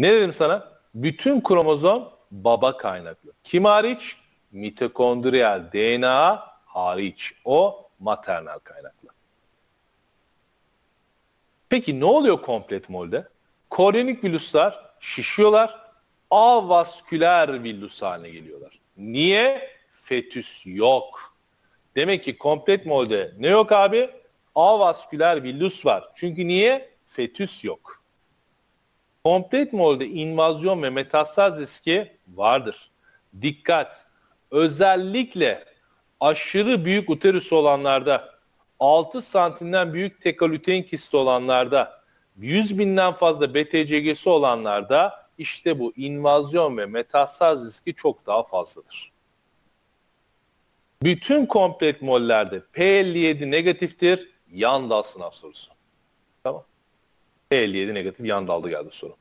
Ne dedim sana? Bütün kromozom baba kaynaklı. Kim hariç? Mitokondriyal DNA hariç. O maternal kaynaklı. Peki ne oluyor komplet molde? Koryonik villuslar şişiyorlar. Avasküler villus haline geliyorlar. Niye? Fetüs yok. Demek ki komplet molde ne yok abi? Avasküler villus var. Çünkü niye? Fetüs yok. Komplet molde invazyon ve metastaz riski vardır. Dikkat! Özellikle aşırı büyük uterus olanlarda, 6 santimden büyük tekalütein kisti olanlarda, 100 binden fazla BTCG'si olanlarda işte bu invazyon ve metastaz riski çok daha fazladır. Bütün komplet mollerde P57 negatiftir. Yan dal sınav sorusu. Tamam. P57 negatif yan dalda geldi soru.